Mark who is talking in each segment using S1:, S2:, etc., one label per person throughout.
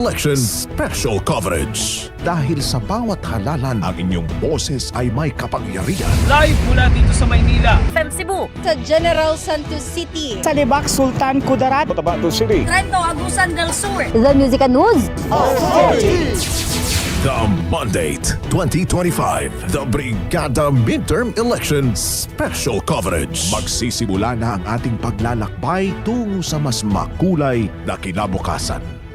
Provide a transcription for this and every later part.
S1: Election Special Coverage. Dahil sa bawat halalan, ang inyong boses ay may kapangyarihan.
S2: Live mula dito sa Maynila.
S3: FM Cebu.
S4: sa General Santos City.
S5: sa Libak Sultan Kudarat
S3: Trento Agusan del Sur.
S4: The Music and News.
S1: The Mandate 2025, the Brigada Midterm Election Special Coverage. Magsisimula na ang ating paglalakbay tungo sa mas makulay na kinabukasan.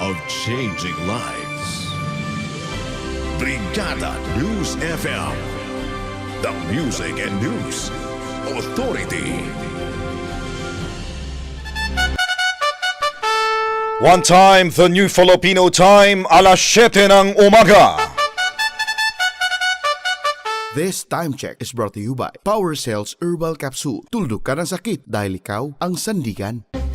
S1: of changing lives. Brigada News FM, the music and news authority.
S6: One time, the new Filipino time, alas 7 ng umaga.
S7: This time check is brought to you by Power Cells Herbal Capsule. Tuldok ka ng sakit dahil ikaw ang sandigan.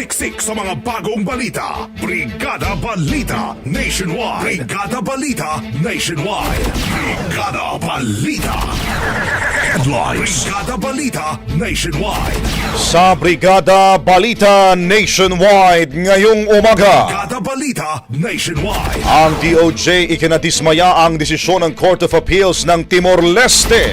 S8: Siksik sa mga bagong balita. Brigada Balita Nationwide. Brigada Balita Nationwide. Brigada Balita. Headlines. Brigada Balita Nationwide.
S6: Sa Brigada Balita Nationwide ngayong umaga.
S8: Brigada Balita Nationwide.
S6: Ang DOJ ikinadismaya ang desisyon ng Court of Appeals ng Timor-Leste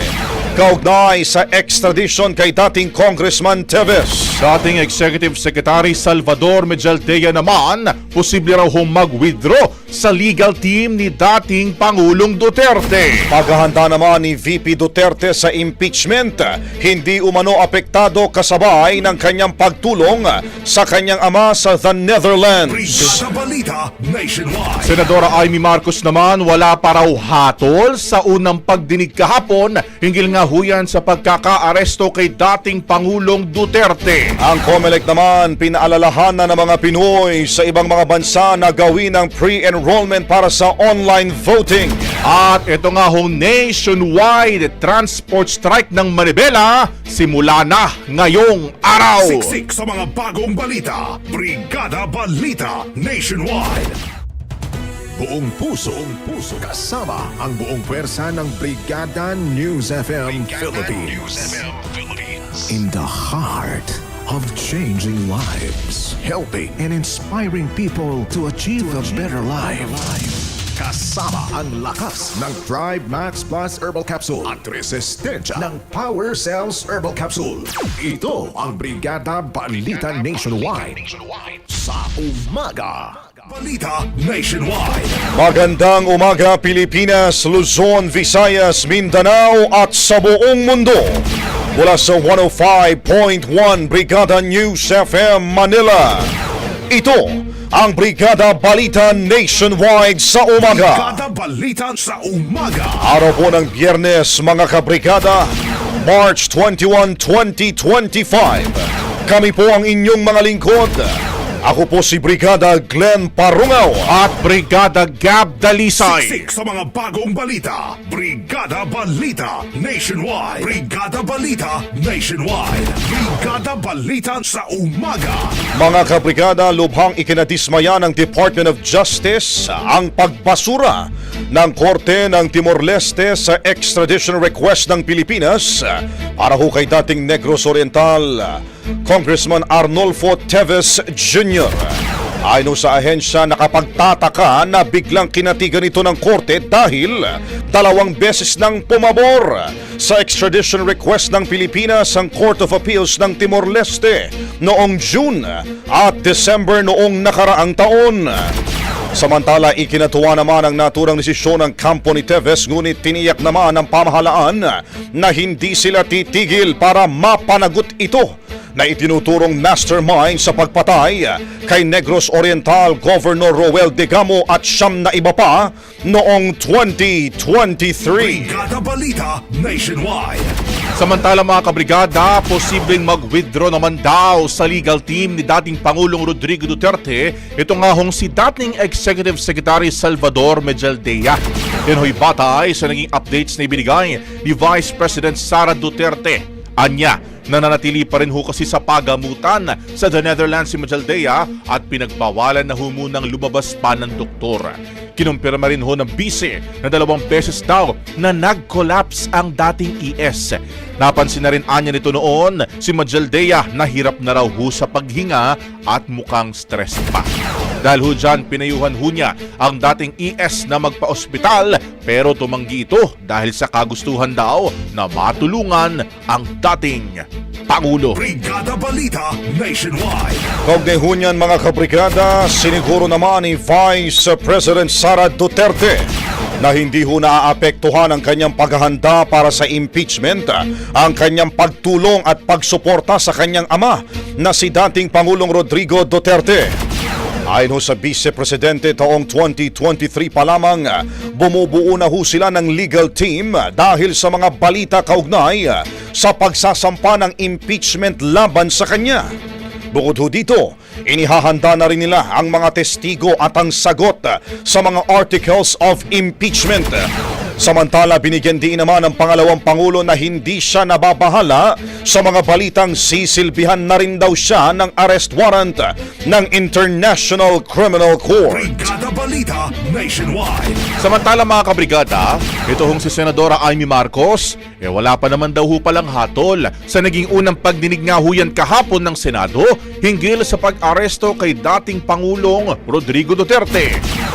S6: kaugnay sa extradition kay dating Congressman Teves.
S9: Dating Executive Secretary Salvador Mejaltea naman, posible raw hong mag-withdraw sa legal team ni dating Pangulong Duterte.
S6: Paghahanda naman ni VP Duterte sa impeachment, hindi umano apektado kasabay ng kanyang pagtulong sa kanyang ama sa the Netherlands.
S8: Brigada Balita Nationwide.
S9: Senadora Amy Marcos naman wala pa raw hatol sa unang pagdinig kahapon hinggil nga huyan sa pagkakaaresto kay dating Pangulong Duterte.
S6: Ang COMELEC naman pinaalalahan na ng mga Pinoy sa ibang mga bansa na gawin ang pre-enrollment para sa online voting.
S9: At ito nga hong nationwide transport strike ng Manibela simula na ngayong araw.
S8: Siksik sa mga bagong balita. Brigada Balita Nationwide.
S1: Buong puso, buong puso, kasama ang buong pwersa ng Brigada News FM Philippines. In the heart of changing lives, helping and inspiring people to achieve a better life. Kasama ang lakas ng Drive Max Plus Herbal Capsule at resistensya ng Power Cells Herbal Capsule. Ito ang Brigada Balita Nationwide sa umaga.
S8: Balita Nationwide.
S6: Magandang umaga Pilipinas, Luzon, Visayas, Mindanao at sa buong mundo. Mula sa 105.1 Brigada News FM Manila. Ito ang Brigada Balita Nationwide sa umaga.
S8: Brigada Balita sa umaga.
S6: Araw po ng biyernes mga kabrigada, March 21, 2025. Kami po ang inyong mga lingkod. Ako po si Brigada Glenn Parungaw.
S9: At Brigada Gab Dalisay.
S8: Siksik sa mga bagong balita. Brigada Balita Nationwide. Brigada Balita Nationwide. Brigada Balita sa umaga.
S6: Mga kabrigada, lubhang ikinadismaya ng Department of Justice ang pagbasura ng Korte ng Timor-Leste sa extradition request ng Pilipinas para ho kay dating Negros Oriental Congressman Arnolfo Teves Jr. Ayon sa ahensya, nakapagtataka na biglang kinatigan ito ng korte dahil dalawang beses nang pumabor sa extradition request ng Pilipinas ang Court of Appeals ng Timor-Leste noong June at December noong nakaraang taon. Samantala, ikinatuwa naman ang naturang desisyon ng kampo ni Teves ngunit tiniyak naman ng pamahalaan na hindi sila titigil para mapanagot ito na itinuturong mastermind sa pagpatay kay Negros Oriental Governor Roel Degamo at siyam na iba pa noong 2023.
S8: Brigada Balita Nationwide.
S9: Samantala mga kabrigada, posibleng mag-withdraw naman daw sa legal team ni dating Pangulong Rodrigo Duterte ito nga hong si dating Executive Secretary Salvador Medjaldea. Yan ho'y batay sa naging updates na ibinigay ni Vice President Sara Duterte. Anya, nananatili pa rin ho kasi sa pagamutan sa The Netherlands si Majaldea at pinagbawalan na ho munang lumabas pa ng doktor. Kinumpirma rin ho ng bise na dalawang beses daw na nag-collapse ang dating ES. Napansin na rin anya nito noon si Majaldea na hirap na raw ho sa paghinga at mukhang stress pa. Dahil ho dyan, pinayuhan ho niya ang dating ES na magpa-ospital pero tumanggi ito dahil sa kagustuhan daw na matulungan ang dating Pangulo.
S8: Brigada Balita Nationwide.
S6: Kaugnay ho niyan mga kabrigada, siniguro naman ni Vice President Sara Duterte na hindi ho naaapektuhan ang kanyang paghahanda para sa impeachment, ang kanyang pagtulong at pagsuporta sa kanyang ama na si dating Pangulong Rodrigo Duterte. Ayon ho sa Vice Presidente taong 2023 pa lamang, bumubuo na ho sila ng legal team dahil sa mga balita kaugnay sa pagsasampa ng impeachment laban sa kanya. Bukod ho dito, inihahanda na rin nila ang mga testigo at ang sagot sa mga articles of impeachment. Samantala, binigyan din naman ng pangalawang Pangulo na hindi siya nababahala sa mga balitang sisilbihan na rin daw siya ng arrest warrant ng International Criminal Court.
S8: Brigada Balita Nationwide.
S9: Samantala mga kabrigada, ito hong si Senadora Amy Marcos, eh wala pa naman daw ho palang hatol sa naging unang pagdinig nga ho yan kahapon ng Senado hinggil sa pag-aresto kay dating Pangulong Rodrigo Duterte.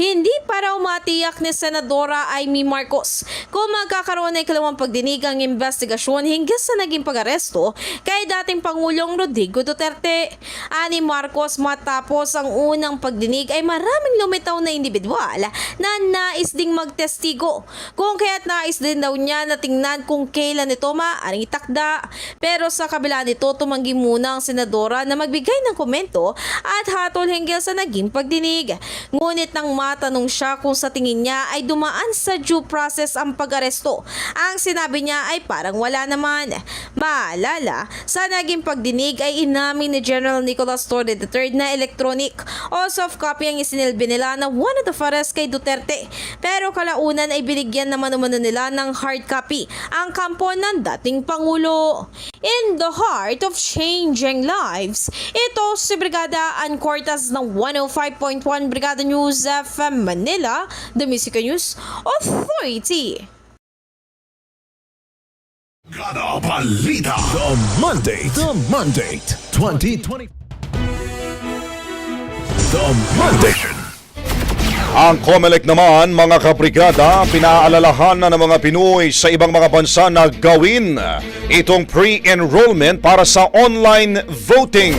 S10: Hindi para umatiyak ni Senadora Amy Marcos kung magkakaroon ng ikalawang pagdinig ang investigasyon hinggil sa naging pag-aresto kay dating Pangulong Rodrigo Duterte. Ani Marcos matapos ang unang pagdinig ay maraming lumitaw na individual na nais ding magtestigo. Kung kaya't nais din daw niya na tingnan kung kailan ito maaaring itakda. Pero sa kabila nito tumanggi muna ang senadora na magbigay ng komento at hatol hinggil sa naging pagdinig. Ngunit nang matanong siya kung sa tingin niya ay dumaan sa due process ang pag-aresto, ang sinabi niya ay parang wala naman. Maalala, sa naging pagdinig ay inamin ni General Nicolas Torre III na electronic o soft copy ang isinilbi nila na one of the arrest kay Duterte. Pero kalaunan ay binigyan naman umano nila ng hard copy ang kampo ng dating Pangulo. In the heart of changing lives, ito si Brigada Ann Cortas ng 105.1 Brigada News FM Manila, The Music News Authority.
S8: Brigada Balita.
S1: The Monday, The Monday, 2020. The Monday.
S6: Ang COMELEC naman, mga kabrigada, pinaalalahan na ng mga Pinoy sa ibang mga bansa na gawin itong pre-enrollment para sa online voting.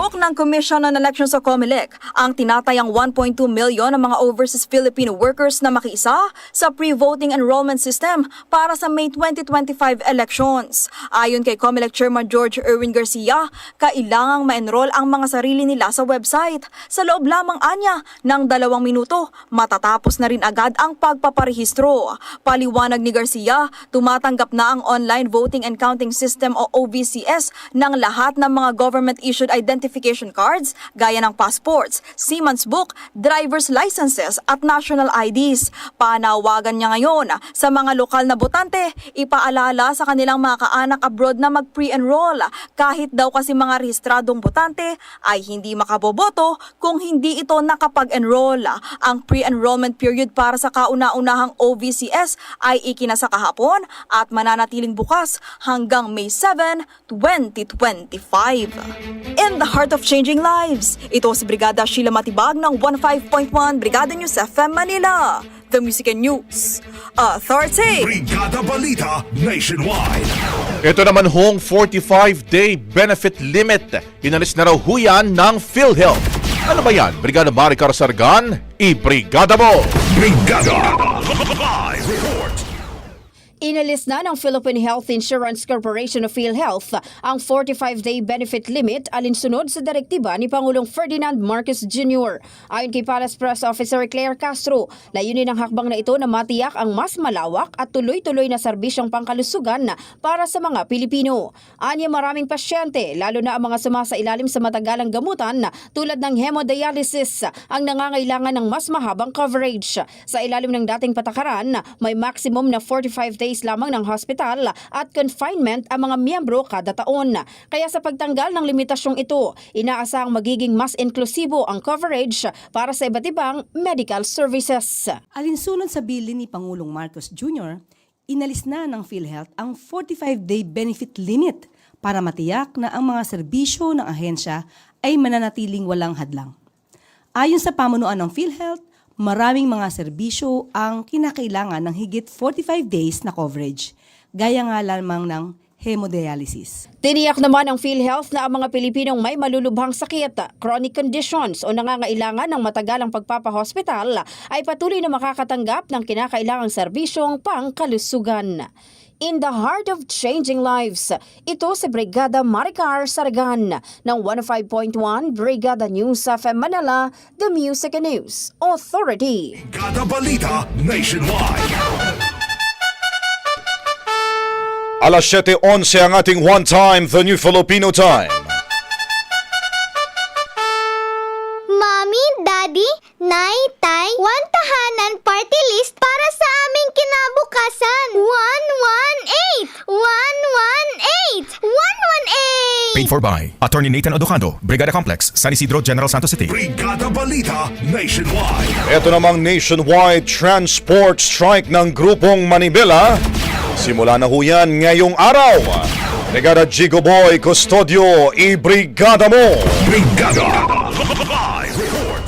S11: Inalok ng Commission on Elections o COMELEC ang tinatayang 1.2 milyon ng mga overseas Filipino workers na makiisa sa pre-voting enrollment system para sa May 2025 elections. Ayon kay COMELEC Chairman George Erwin Garcia, kailangang ma-enroll ang mga sarili nila sa website. Sa loob lamang anya ng dalawang minuto, matatapos na rin agad ang pagpaparehistro. Paliwanag ni Garcia, tumatanggap na ang Online Voting and Counting System o OVCS ng lahat ng mga government-issued identification cards gaya ng passports, Siemens Book, driver's licenses at national IDs. Panawagan niya ngayon sa mga lokal na botante, ipaalala sa kanilang mga kaanak abroad na mag-pre-enroll kahit daw kasi mga rehistradong botante ay hindi makaboboto kung hindi ito nakapag-enroll. Ang pre-enrollment period para sa kauna-unahang OVCS ay ikinasa kahapon at mananatiling bukas hanggang May 7, 2025. In the heart of changing lives, ito si Brigada Sheila Matibag ng 15.1 Brigada News FM Manila. The Music and News Authority.
S8: Brigada Balita Nationwide.
S9: Ito naman hong 45-day benefit limit. Inalis na raw huyan ng PhilHealth. Ano ba yan? Brigada Maricar Sargan, i-brigada mo!
S8: Brigada.
S4: Inalis na ng Philippine Health Insurance Corporation of PhilHealth ang 45-day benefit limit alinsunod sa direktiba ni Pangulong Ferdinand Marcos Jr. Ayon kay Palace Press Officer Claire Castro, layunin ng hakbang na ito na matiyak ang mas malawak at tuloy-tuloy na serbisyong pangkalusugan para sa mga Pilipino. Anya maraming pasyente, lalo na ang mga sumasailalim sa matagalang gamutan tulad ng hemodialysis, ang nangangailangan ng mas mahabang coverage. Sa ilalim ng dating patakaran, may maximum na 45 days lamang ng hospital at confinement ang mga miyembro kada taon. Kaya sa pagtanggal ng limitasyong ito, inaasahang magiging mas inklusibo ang coverage para sa iba't ibang medical services.
S12: Alinsunod sa bilin ni Pangulong Marcos Jr., inalis na ng PhilHealth ang 45-day benefit limit para matiyak na ang mga serbisyo ng ahensya ay mananatiling walang hadlang. Ayon sa pamunuan ng PhilHealth, maraming mga serbisyo ang kinakailangan ng higit 45 days na coverage, gaya nga lamang ng hemodialysis.
S4: Tiniyak naman ng PhilHealth na ang mga Pilipinong may malulubhang sakit, chronic conditions o nangangailangan ng matagalang pagpapahospital ay patuloy na makakatanggap ng kinakailangang serbisyong pangkalusugan. In the heart of changing lives, ito si Brigada Maricar Sargan ng 105.1 Brigada News of Manila, The Music and News Authority.
S8: Brigada Balita Nationwide.
S6: Alas 7.11 ang ating one time, the new Filipino time.
S13: Mommy, Daddy, Nay, Tay, one tahanan party list para sa aming kinabukasan. 118! 118! 118!
S1: Paid for by Attorney Nathan Odocando, Brigada Complex, San Isidro, General Santos City.
S8: Brigada Balita Nationwide.
S6: Ito namang nationwide transport strike ng grupong Manibela. Simula na ho yan ngayong araw. Brigada Jigo Boy Custodio, i-brigada mo!
S8: Brigada Live Report.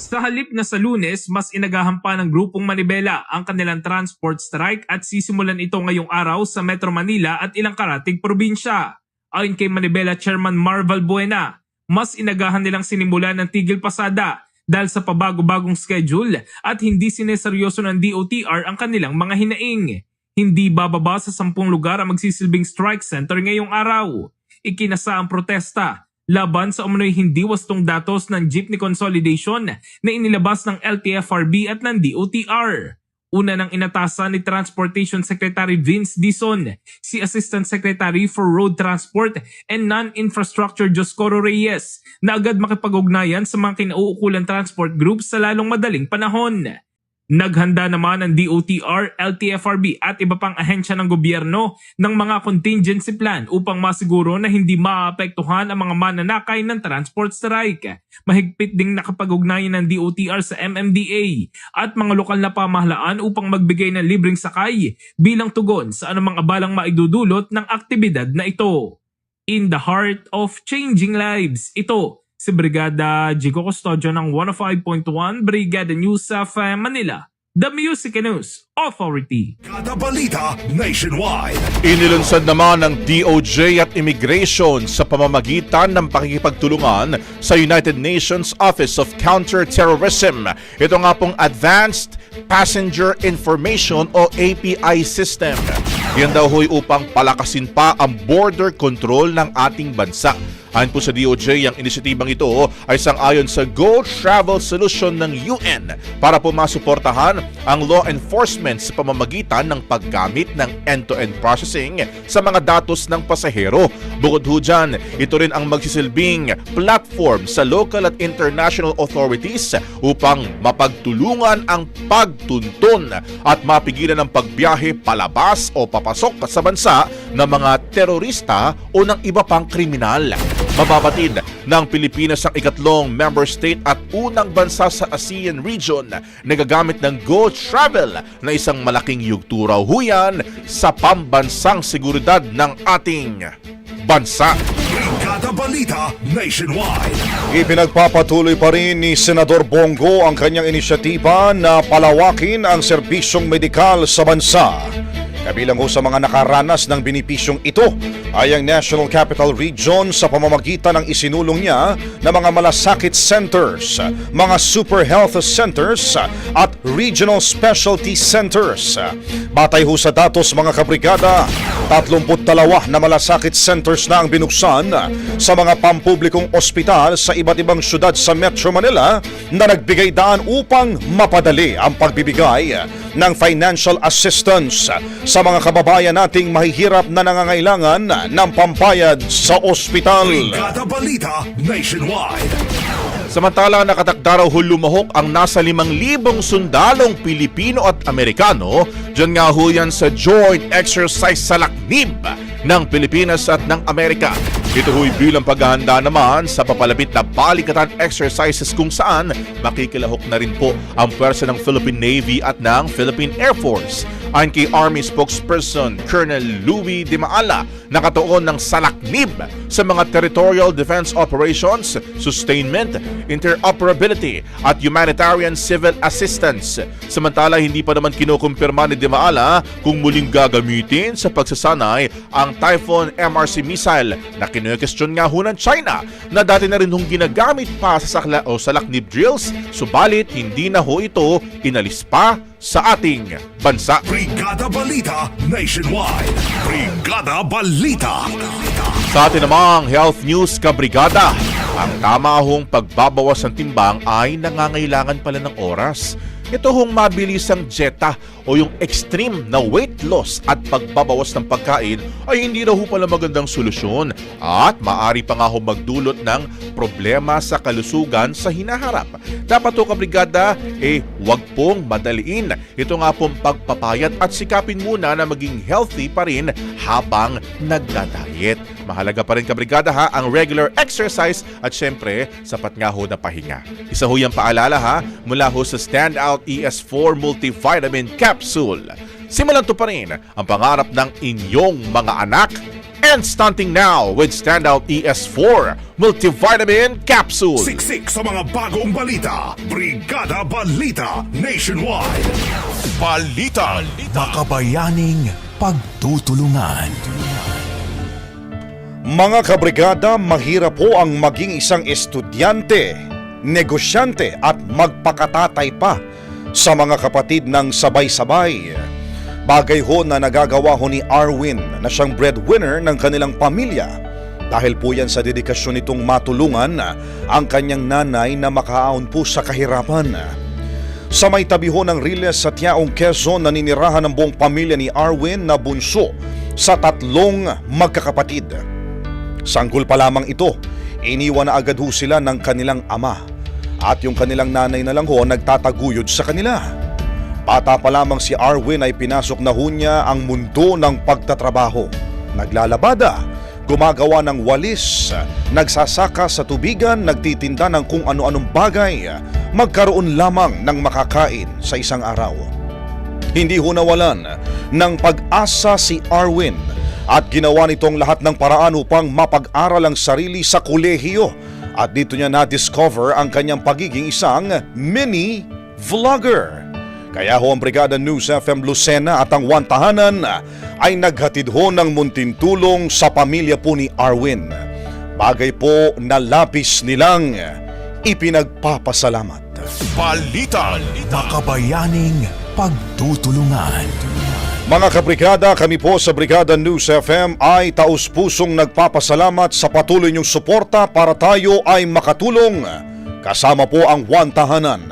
S2: Sa halip na sa lunes, mas inagahan pa ng grupong Manibela ang kanilang transport strike at sisimulan ito ngayong araw sa Metro Manila at ilang karating probinsya. Ayon kay Manibela Chairman Marval Buena, mas inagahan nilang sinimulan ng tigil pasada dahil sa pabago-bagong schedule at hindi sineseryoso ng DOTR ang kanilang mga hinaing. Hindi bababa sa sampung lugar ang magsisilbing strike center ngayong araw. Ikinasa ang protesta laban sa umano'y hindi wastong datos ng jeepney consolidation na inilabas ng LTFRB at ng DOTR. Una nang inatasan ni Transportation Secretary Vince Dizon, si Assistant Secretary for Road Transport and Non-Infrastructure Joscoro Reyes na agad makipag-ugnayan sa mga kinauukulan transport groups sa lalong madaling panahon. Naghanda naman ang DOTR, LTFRB at iba pang ahensya ng gobyerno ng mga contingency plan upang masiguro na hindi maapektuhan ang mga mananakay ng transport strike. Mahigpit ding nakapag-ugnayan ng DOTR sa MMDA at mga lokal na pamahalaan upang magbigay ng libreng sakay bilang tugon sa anumang abalang maidudulot ng aktibidad na ito. In the heart of changing lives, ito si Brigada Jigo Custodio ng 105.1 Brigada News of Manila, The Music News Authority.
S8: Brigada Balita Nationwide.
S9: Inilunsad naman ng DOJ at Immigration sa pamamagitan ng pakikipagtulungan sa United Nations Office of Counter-Terrorism. Ito nga pong Advanced Passenger Information o API System. Yan daw ho'y upang palakasin pa ang border control ng ating bansa. Ayon po sa DOJ, ang inisyatibang ito ay sangayon sa Go Travel Solution ng UN para po masuportahan ang law enforcement sa pamamagitan ng paggamit ng end-to-end processing sa mga datos ng pasahero. Bukod ho dyan, ito rin ang magsisilbing platform sa local at international authorities upang mapagtulungan ang pagtuntun at mapigilan ang pagbiyahe palabas o papasok sa bansa ng mga terorista o ng iba pang kriminal. Mababatid ng Pilipinas ang ikatlong member state at unang bansa sa ASEAN region na gagamit ng Go Travel na isang malaking yugtura huyan sa pambansang seguridad ng ating bansa.
S8: Brigada Balita Nationwide.
S6: Ipinagpapatuloy pa rin ni Senador Bongo ang kanyang inisyatiba na palawakin ang serbisyong medikal sa bansa. Kabilang ho sa mga nakaranas ng binipisyong ito ay ang National Capital Region sa pamamagitan ng isinulong niya na mga malasakit centers, mga super health centers at regional specialty centers. Batay ho sa datos mga kabrigada, 32 na malasakit centers na ang binuksan sa mga pampublikong ospital sa iba't ibang syudad sa Metro Manila na nagbigay daan upang mapadali ang pagbibigay ng financial assistance sa mga kababayan nating mahihirap na nangangailangan ng pambayad sa ospital.
S8: Balita Nationwide.
S9: Samantala nakatakda raw ho lumahok ang nasa 5,000 sundalong Pilipino at Amerikano dyan nga ho yan sa joint exercise sa Laknib ng Pilipinas at ng Amerika. Ito ho'y bilang paghahanda naman sa papalapit na balikatan exercises kung saan makikilahok na rin po ang pwersa ng Philippine Navy at ng Philippine Air Force. Ayon kay Army spokesperson Colonel Louis De Maala, nakatuon ng salaknib sa mga territorial defense operations, sustainment, interoperability at humanitarian civil assistance. Samantala, hindi pa naman kinukumpirma ni De Maala kung muling gagamitin sa pagsasanay ang Typhoon MRC missile na kinukestyon nga ho ng China na dati na rin hong ginagamit pa sa sakla o salaknib drills subalit hindi na ho ito inalis pa sa ating bansa.
S8: Brigada Balita Nationwide. Brigada Balita.
S9: Sa atin namang health news kabrigada, ang tama hong pagbabawas ng timbang ay nangangailangan pala ng oras. Ito hong mabilisang dieta o yung extreme na weight loss at pagbabawas ng pagkain ay hindi raw ho pala magandang solusyon at maari pa nga ho magdulot ng problema sa kalusugan sa hinaharap. Dapat ho kabrigada, eh wag pong madaliin. Ito nga pong pagpapayat at sikapin muna na maging healthy pa rin habang nagda-diet. Mahalaga pa rin kabrigada ha ang regular exercise at syempre sapat nga ho na pahinga. Isa ho yung paalala ha mula ho sa Standout ES4 Multivitamin Capsule. Simulan to pa rin ang pangarap ng inyong mga anak and stunting now with Standout ES4 Multivitamin Capsule.
S8: Siksik sa mga bagong balita. Brigada Balita Nationwide. Balita. Makabayaning pagtutulungan.
S6: Mga kabrigada, mahirap po ang maging isang estudyante, negosyante at magpakatatay pa sa mga kapatid ng sabay-sabay. Bagay ho na nagagawa ho ni Arwin na siyang breadwinner ng kanilang pamilya dahil po yan sa dedikasyon nitong matulungan ang kanyang nanay na makaahon po sa kahirapan. Sa may tabi ho ng Riles sa Tiaong Quezon naninirahan ng buong pamilya ni Arwin na bunso sa tatlong magkakapatid. Sanggol pa lamang ito, iniwan na agad ho sila ng kanilang ama at yung kanilang nanay na lang ho nagtataguyod sa kanila. Bata pa lamang si Arwin ay pinasok na ho niya ang mundo ng pagtatrabaho. Naglalabada, gumagawa ng walis, nagsasaka sa tubigan, nagtitinda ng kung ano-anong bagay, magkaroon lamang ng makakain sa isang araw. Hindi ho nawalan ng pag-asa si Arwin at ginawa nitong lahat ng paraan upang mapag-aral ang sarili sa kolehiyo at dito niya na-discover ang kanyang pagiging isang mini vlogger. Kaya ho ang Brigada News FM Lucena at ang Wantahanan ay naghatid ho ng munting tulong sa pamilya po ni Arwin. Bagay po na labis nilang ipinagpapasalamat.
S8: Balita. Makabayaning pagtutulungan.
S6: Mga kabrigada, kami po sa Brigada News FM ay taus-pusong nagpapasalamat sa patuloy niyong suporta para tayo ay makatulong. Kasama po ang Wantahanan.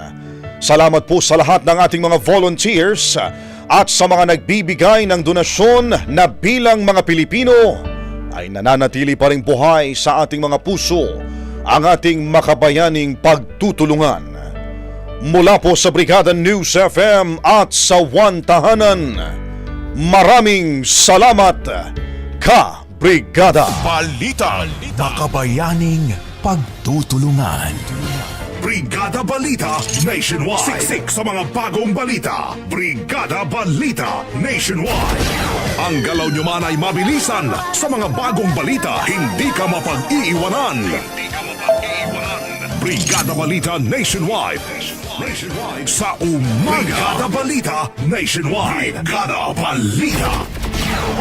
S6: Salamat po sa lahat ng ating mga volunteers at sa mga nagbibigay ng donasyon na bilang mga Pilipino ay nananatili pa rin buhay sa ating mga puso ang ating makabayaning pagtutulungan. Mula po sa Brigada News FM at sa Wantahanan, maraming salamat, Ka Brigada!
S8: Balita. Makabayaning pagtutulungan. Brigada Balita Nationwide. Siksik sa mga bagong balita. Brigada Balita Nationwide. Ang galaw nyo man ay mabilisan sa mga bagong balita. Hindi ka mapag-iiwanan. Hindi ka mapag-iiwanan. Brigada Balita Nationwide. Nationwide sa umaga. Brigada Balita Nationwide. Brigada Balita.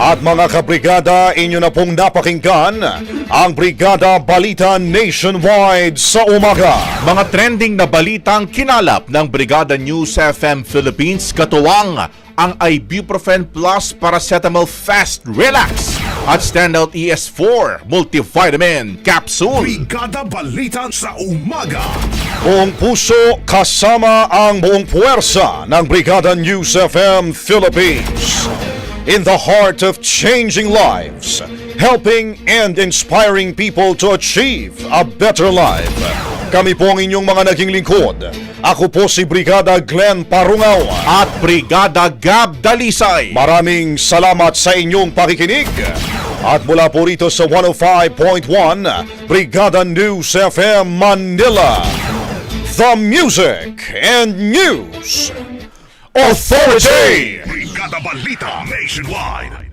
S6: At mga kabrigada, inyo na pong napakinggan ang Brigada Balita Nationwide sa umaga.
S9: Mga trending na balitang kinalap ng Brigada News FM Philippines katuwang ang Ibuprofen Plus Paracetamol Fast Relax at Standout ES4 Multivitamin Capsule.
S8: Brigada Balita sa umaga.
S6: Buong puso kasama ang buong puwersa ng Brigada News FM Philippines. In the heart of changing lives, helping and inspiring people to achieve a better life. Kami po ang inyong mga naging lingkod. Ako po si Brigada Glenn Parungaw.
S9: At Brigada Gab Dalisay.
S6: Maraming salamat sa inyong pakikinig. At mula po rito sa 105.1 Brigada News FM Manila. The Music and News Authority!
S8: Brigada Balita Nationwide.